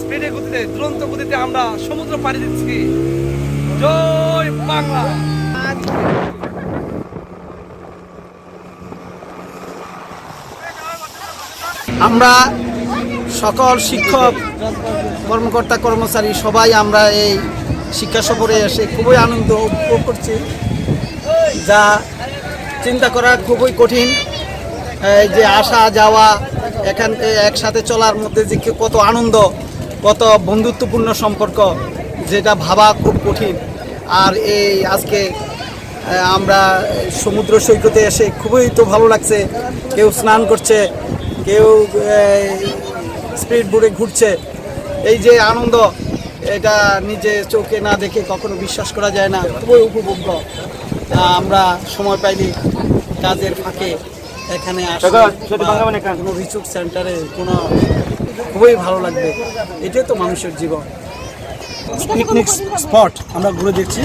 স্পিডে গতিতে, দুরন্ত গতিতে আমরা সমুদ্র পাড়ি দিচ্ছি। জয় বাংলা। আমরা সকল শিক্ষক, কর্মকর্তা, কর্মচারী সবাই আমরা এই শিক্ষা সফরে এসে খুবই আনন্দ উপভোগ করছি, যা চিন্তা করা খুবই কঠিন। যে আসা, যাওয়া এখান একসাথে চলার মধ্যে যে কত আনন্দ, কত বন্ধুত্বপূর্ণ সম্পর্ক, যেটা ভাবা খুব কঠিন। আর এই আজকে আমরা সমুদ্র সৈকতে এসে খুবই তো ভালো লাগছে। কেউ স্নান করছে, কেউ স্পিড বোর্ডে ঘুরছে। এই যে আনন্দ, এটা নিজে চোখে না দেখে কখনো বিশ্বাস করা যায় না। খুবই উপভোগ্য। আমরা সময় পাইলে কাজের ফাঁকে। এখানে কোনো? রিসোর্স সেন্টারে কোনো খুবই ভালো লাগবে। এটাই তো মানুষের জীবন। পিকনিক স্পট আমরা ঘুরে দেখছি।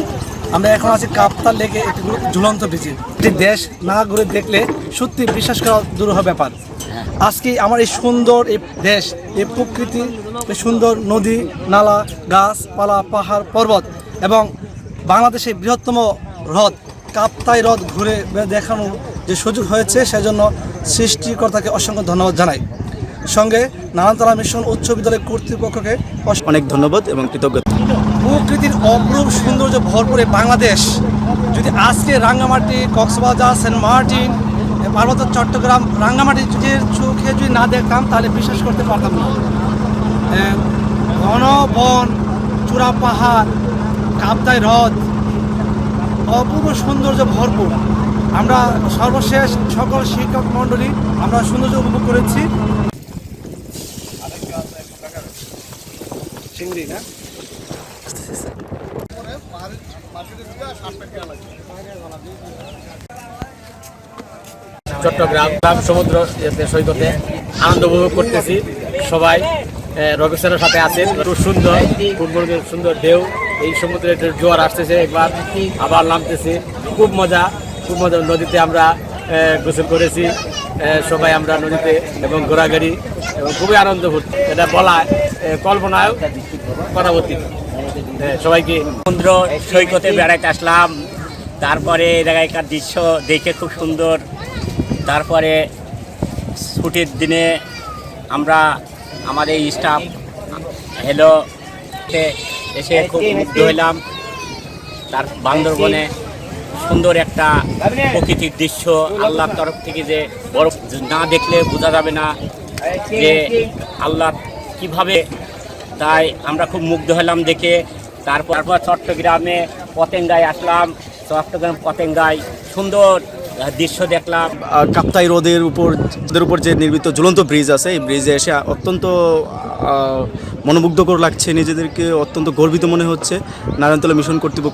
আমরা এখন আছি কাপ্তার লেকে একটি ঝুলন্ত ব্রিজে। একটি দেশ না ঘুরে দেখলে সত্যি বিশ্বাস করা দুরূহ ব্যাপার। আজকে আমার এই সুন্দর এই দেশ এই প্রকৃতি এই সুন্দর নদী নালা গাছপালা পাহাড় পর্বত এবং বাংলাদেশের বৃহত্তম হ্রদ কাপ্তাই হ্রদ ঘুরে দেখানো যে সুযোগ হয়েছে সেজন্য সৃষ্টিকর্তাকে অসংখ্য ধন্যবাদ জানাই। সঙ্গে নানানতলা মিশন উচ্চ বিদ্যালয় কর্তৃপক্ষকে অনেক ধন্যবাদ এবং কৃতজ্ঞতা। প্রকৃতির অপরূপ সৌন্দর্য ভরপুরে বাংলাদেশ। যদি আজকে রাঙ্গামাটি কক্সবাজার সেন্ট মার্টিন পার্বত্য চট্টগ্রাম রাঙ্গামাটি যদি চোখে যদি না দেখতাম তাহলে বিশ্বাস করতে পারতাম না। এ, ঘন বন চূড়া পাহাড় কাপ্তাই হ্রদ অপূর্ব সৌন্দর্য ভরপুর। আমরা সর্বশেষ সকল শিক্ষক মণ্ডলী আমরা সৌন্দর্য উপভোগ করেছি। চিংড়ি না? চট্টগ্রাম গ্রাম সমুদ্র সৈকতে আনন্দ উপভোগ করতেছি। সবাই রবি স্যারের সাথে আছেন। খুব সুন্দর খুব সুন্দর সুন্দর ঢেউ। এই সমুদ্রে জোয়ার আসতেছে একবার আবার নামতেছে। খুব মজা। নদীতে আমরা গোসল করেছি। সবাই আমরা নদীতে এবং ঘোরাঘুরি এবং খুবই আনন্দ এটা বলা কল্পনায় করা সবাইকে সমুদ্র সৈকতে বেড়াইতে আসলাম। তারপরে জায়গাকার দৃশ্য দেখে খুব সুন্দর। তারপরে ছুটির দিনে আমরা, আমাদের স্টাফ তে এসে খুব মুগ্ধ হইলাম। তার বান্দরবনে সুন্দর একটা প্রকৃতির দৃশ্য আল্লাহর তরফ থেকে যে বরফ না দেখলে বোঝা যাবে না যে আল্লাহ কীভাবে তাই আমরা খুব মুগ্ধ হলাম দেখে। তারপর চট্টগ্রামে পতেঙ্গায় আসলাম, চট্টগ্রাম পতেঙ্গায় সুন্দর দৃশ্য দেখলাম। কাপ্তাই হ্রদের উপর উপর যে নির্মিত ঝুলন্ত ব্রিজ আছে, এই ব্রিজে এসে অত্যন্ত মনোমুগ্ধকর লাগছে। নিজেদেরকে অত্যন্ত গর্বিত মনে হচ্ছে। নারায়ণতলা মিশন কর্তৃপক্ষকে